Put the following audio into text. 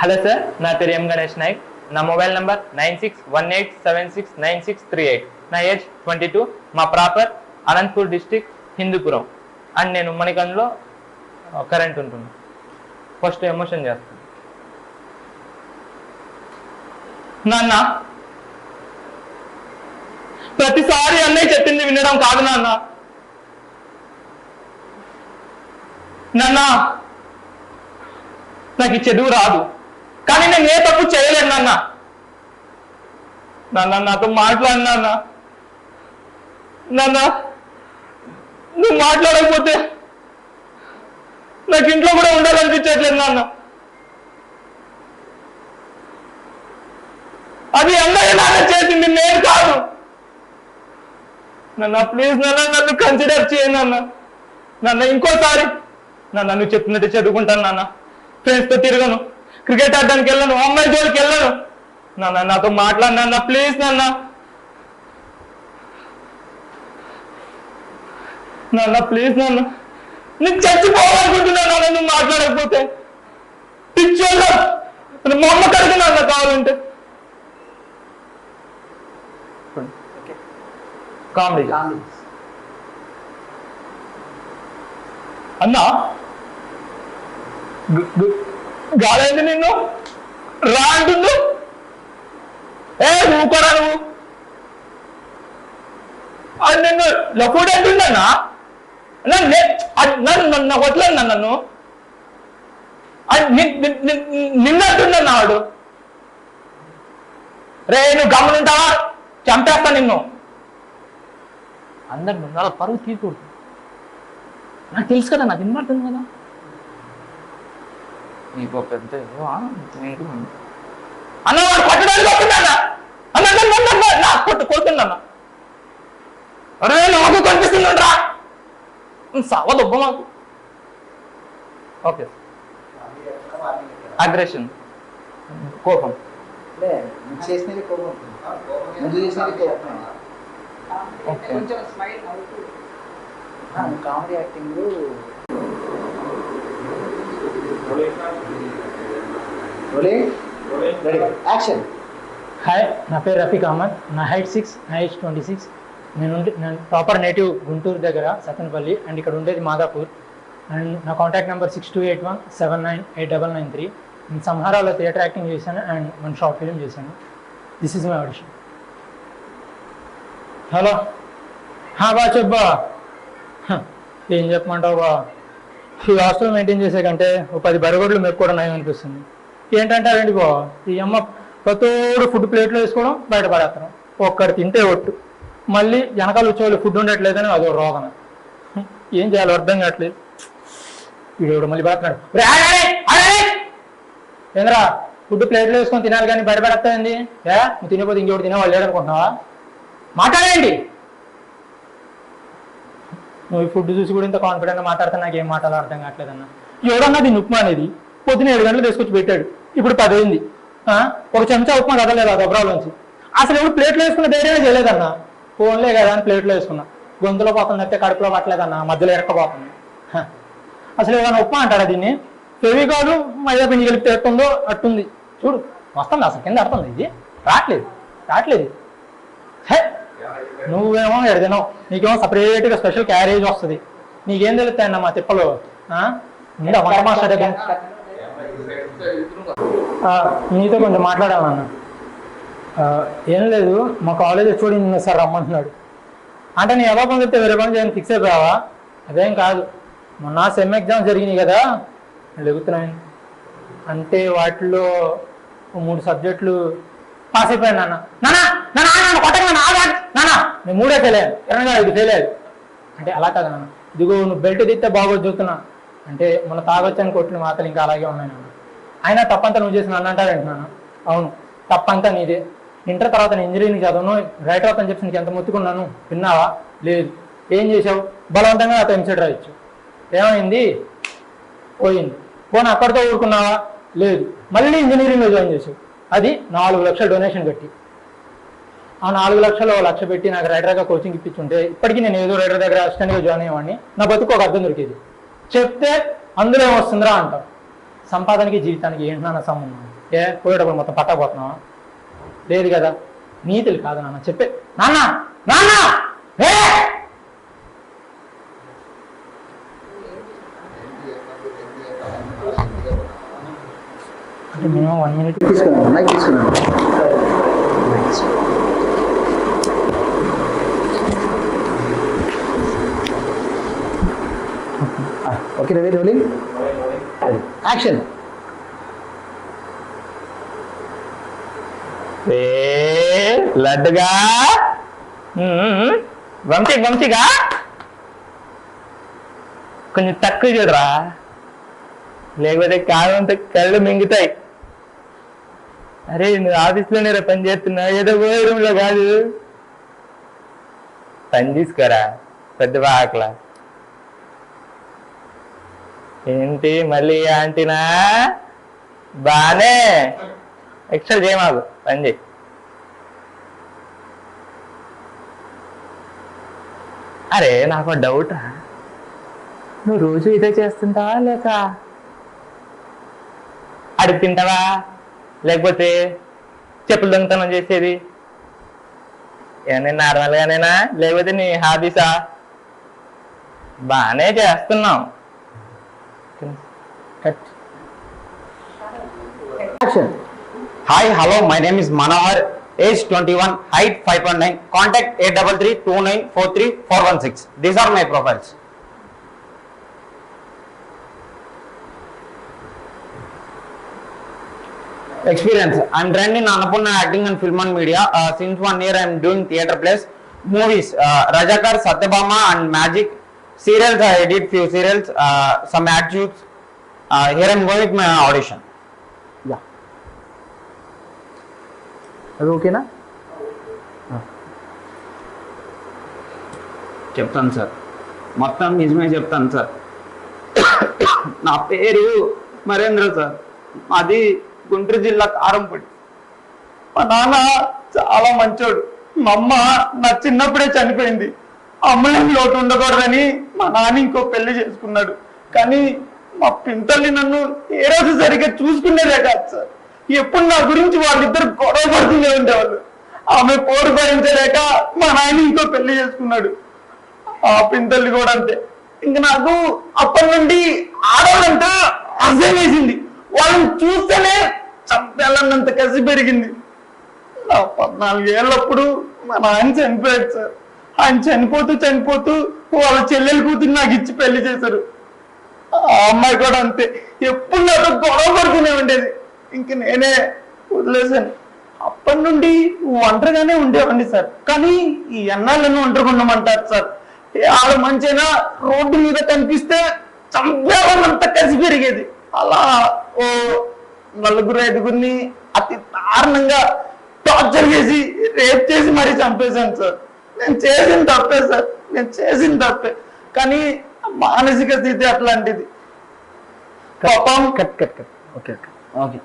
Hello sir నా పేరు ఎం గణేష్ నాయక్. నా mobile number nine six one eight seven six nine six three eight. నా age twenty two. మా proper Anantapur district Hindupur. And నేను మణికంలో current ఉంటుంది. ఫస్ట్ ఎమోషన్ చేస్తాను. నాన్న! ప్రతిసారి అన్నయ్య చెప్పింది వినడం కాదు నాన్న. నన్నా నాకు ఈ చదువు రాదు. కానీ నేను ఏ తప్పు చేయలేను నాన్న. నాన్న నాతో మాట్లాడు నాన్న. నాన్న నువ్వు మాట్లాడకపోతే నాకు ఇంట్లో కూడా ఉండాలనిపించట్లేదు నాన్న. అది అన్నయ్య నాన్న చేసింది నేను కాదు. నన్న ప్లీజ్ నాన్న నన్ను కన్సిడర్ చేయండి నాన్న. నన్న ఇంకోసారి నన్ను నువ్వు చెప్పినట్టు చదువుకుంటాను నాన్న. ఫ్రెండ్స్తో తిరగను. క్రికెట్ ఆడడానికి వెళ్ళను. అమ్మాయి జోలికి వెళ్ళను. నాన్న నాతో మాట్లాడు నాన్న. ప్లీజ్ నాన్న. నాన్న ప్లీజ్ నాన్న. నేను చచ్చిపోవాలనుకుంటున్నాను నాన్న. నువ్వు మాట్లాడకపోతే. పిచ్చోళ్ళ మా అమ్మ కడిగి నాన్న కావాలంటే. కామెడీ అన్నా గాలైంది నిన్ను? రా అంటుండు. ఏ ఊకోరా నువ్వు అది నిన్ను లఫూడ్ అంటుందన్నా నన్ను అది నన్ను నన్ను వదలన్నా నన్ను? అది ని- నిన్ను వాడు? రే నువ్వు గమనుంటావా చంపేస్తా నిన్ను. అందరి ముందు పరువు తీయకూడదు. నాకు తెలుసు కదా నాకు వినబడుతుంది కదా. నీకు ఒక పెద్ద నీకు అన్న. వాడు కొట్టడానికి వస్తుందన్న అన్న కొట్టు కొడుతుందన్న అరే నాకు కనిపిస్తుందంట్రా మాకు. ఓకే. అగ్రెషన్. కోపం. కామెడీ యాక్టింగ్ యాక్షన్ హాయ్ నా పేరు రఫీక్ అహ్మద్. నా హైట్ సిక్స్ నా ఏజ్ ట్వంటీ సిక్స్ నేను నేను ప్రాపర్ నేటివ్ గుంటూరు దగ్గర సత్తెనపల్లి అండ్ ఇక్కడ ఉండేది మాదాపూర్. అండ్ నా contact number six two eight one seven nine eight double nine three నేను సంహారాలో థియేటర్ యాక్టింగ్ చేశాను అండ్ వన్ షార్ట్ ఫిలిం చేశాను. This is my audition hello హా బా. చెప్పా ఏం చెప్పమంటావు బా? ఈ హాస్టల్ మెయింటైన్ చేసే కంటే ఒక పది బరగొడ్లు మెప్పుకోవడం నయం అనిపిస్తుంది. ఏంటంటారండి బా ఈ అమ్మ ప్రతోడు ఫుడ్ ప్లేట్లో వేసుకోవడం బయట పడేస్తాం ఒక్కడు తింటే ఒట్టు. మళ్ళీ వెనకాల వచ్చేవాళ్ళు ఫుడ్ ఉండట్లేదని అదో రోగన ఏం చేయాలో అర్థం కావట్లేదు. వీడు మళ్ళీ పడుతున్నాడు. ఏంద్రా? ఫుడ్ ప్లేట్లో వేసుకొని తినాలి కానీ బయట పడేస్తాయండి ఏ? నువ్వు తినకపోతే ఇంకోటి తినేవాళ్ళు లేడనుకుంటున్నావా? మాట్లాడండి. నువ్వు ఫుడ్ చూసి కూడా ఇంత కాన్ఫిడెంట్గా మాట్లాడితే నాకు ఏం మాటలు అర్థం కావట్లేదు అన్న. ఎవడన్నా దీన్ని ఉప్మా అనేది పొద్దున ఏడు గంటలు తీసుకొచ్చి పెట్టాడు. ఇప్పుడు పదైంది ఒక చెంచా ఉప్మా కదలేదు ఆ దబరాలోంచి అసలు ఎవడు ప్లేట్లో వేసుకున్న ధైర్యమే చేయలేదన్న. ఫోన్లే కదా అని ప్లేట్లో వేసుకున్నా. గొంతులో పోతుంది తప్పితే కడుపులో పట్టలేదన్న. మధ్యలో ఎరకపోతుంది అసలు ఏదైనా ఉప్మా అంటారా దీన్ని? ఫెవికాలు మైదా పిండి కలిపితే ఎట్టుందో అట్టుంది. చూడు వస్తుంది అసలు కింద అడుతుంది ఇది. రావట్లేదు రావట్లేదు హే! నువ్వేమో ఎడదినావు నీకేమో సపరేట్గా స్పెషల్ క్యారేజ్ వస్తుంది. నీకేం తెలుస్తాయన్న మా తిప్పలు? మాస్టర్ దగ్గర. నీతో కొంచెం మాట్లాడాలన్న. ఏం లేదు మా కాలేజ్ చూడండి సార్ రమ్మంటున్నాడు. అంటే నీ ఎలా పని చెప్తే వేరే పని చేయని ఫిక్స్ అయిపోయావా? అదేం కాదు. మొన్న సెమ్ ఎగ్జామ్స్ జరిగినాయి కదా లెగుతున్నాయి అంటే వాటిలో మూడు సబ్జెక్టులు పాస్ అయిపోయాను నాన్న. నాన్న నాన్న నాన్న నాన్న నానా నేను మూడే ఫెయిల్ అయ్యాను ఇరవై ఐదు ఫెయిల్ అయ్యాడు అంటే అలా కాదు నాన్న. ఇదిగో నువ్వు బెల్ట్ దిస్తే బాగోదు చూస్తున్నా. అంటే మన తాగొచ్చని కొట్టిన మాటలు ఇంకా అలాగే ఉన్నాయి నాన్న. అయినా తప్పంతా నువ్వు చేసిన నన్ను అంటారంట నాన్న? అవును తప్పంతా నీదే. ఇంటర్ తర్వాత నేను ఇంజనీరింగ్ చదవను. రైటర్ అవుట్ అని చెప్పి నీకు ఎంత మొత్తుకున్నాను? విన్నావా? లేదు. ఏం చేసావు బలవంతంగా నాతో ఎంసెట్ రాయొచ్చు. ఏమైంది? పోయింది. పోనీ అక్కడితో ఊరుకున్నావా? లేదు. మళ్ళీ ఇంజనీరింగ్లో జాయిన్ చేసావు అది నాలుగు లక్షల డొనేషన్ పెట్టి. ఆ నాలుగు లక్షలు లక్ష పెట్టి నాకు రైడర్గా కోచింగ్ ఇప్పించుంటే ఇప్పటికీ నేను ఏదో రైడర్ దగ్గర అసిస్టెంట్గా జాయిన్ అయ్యేవాడిని. నా బతుకు ఒక అర్థం దొరికేది. చెప్తే అందులో ఏమొస్తుందిరా అంటాం. సంపాదనకి జీవితానికి ఏంటి నాన్న సంబంధం? ఏ పోయేటప్పుడు మొత్తం పట్టకపోతున్నావా లేదు కదా. నీతులు కాదు నాన్న చెప్పే. నాన్న! నాన్న! అంటే మినిమం వన్ మినిట్ తీసుకున్నాను తీసుకున్నాను. ఓకే రెడీ రోలింగ్ యాక్షన్ ఏ లడ్డుగా? వంశీ వంశీగా? కొంచెం తక్కువ చూడరా లేకపోతే కాలంతో కళ్ళు మింగుతాయి. అరే నువ్వు ఆఫీస్లోనే రా పని చేస్తున్నావు ఏదో రూమ్లో కాదు. పని తీసుకోరా. పెద్ద బాకలా ఏంటి మళ్ళీ ఆంటీనా? బానే. ఎక్స్ట్రా చేయమాకు పని చేయి. అరే నాకు డౌట్ నువ్వు రోజు ఇదే చేస్తుంటావా లేక అడిగి తింటావా? లేకపోతే చెప్పులు దొంగతనం చేసేది? ఏమైనా నార్మల్గానేనా లేకపోతే నీ హాబీసా బాగానే చేస్తున్నావు. Cut action Hi, hello, my name is Manohar, age 21, height 5.9, contact 833-2943-416. These are my profiles. Experience, I am trained in Annapurna acting and film and media. Uh, since one year I doing theatre plays, movies, uh, Rajakar, Satyabama and Magic. Serials, I did few serials, uh, some ad shoots. Uh, here I am going with my audition. Yeah. అది ఓకేనా? చెప్తాను sir. మొత్తం నిజమే చెప్తాను sir. నా పేరు మరేంద్ర sir. మాది గుంటూరు జిల్లా కారంపొడి. మా నాన్న చాలా మంచోడు. మా అమ్మ నా చిన్నప్పుడే చనిపోయింది. అమ్మలేం లోటు ఉండకూడదని మా నాన్న ఇంకో పెళ్ళి చేసుకున్నాడు. కానీ మా పింతల్ని నన్ను ఏ రోజు సరిగ్గా చూసుకునేదే కాదు సార్. ఎప్పుడు నా గురించి వాళ్ళిద్దరు గొడవ పడుతూనే ఉండేవాళ్ళు. ఆమె పోరు భరించలేక మా నాయన ఇంకో పెళ్ళి చేసుకున్నాడు. ఆ పింతల్లి కూడా అంతే. ఇంక నాకు అప్పటి నుండి ఆడవాళ్ళంతా అసహ్యం వేసింది. వాళ్ళని చూస్తేనే చంపేయాలన్నంత కసి పెరిగింది. నా పద్నాలుగేళ్ళప్పుడు మా నాయన చనిపోయాడు సార్. ఆయన చనిపోతూ చనిపోతూ వాళ్ళ చెల్లెలు కూతురు నాకు ఇచ్చి పెళ్ళి చేశారు. ఆ అమ్మాయి కూడా అంతే. ఎప్పుడు నాతో గొడవ పడుతూనే ఉండేది. ఇంక నేనే వదిలేశాను. అప్పటి నుండి ఒంటరిగానే ఉండేవాడిని సార్. కానీ ఈ ఎన్నాళ్ళను ఒంటరిగా ఉండమంటారు సార్. ఏ ఆడ మంచైనా రోడ్డు మీద కనిపిస్తే చంపేవాళ్ళంతా కసి పెరిగేది. అలా ఓ నలుగురు ఐదుగురిని అతి దారుణంగా టార్చర్ చేసి రేప్ చేసి మరీ చంపేశాను సార్. నేను చేసిన తప్పే సార్. నేను చేసిన తప్పే. కానీ మానసిక స్థితి అట్లాంటిది. పాపం. Cut cut cut. Okay okay. Okay.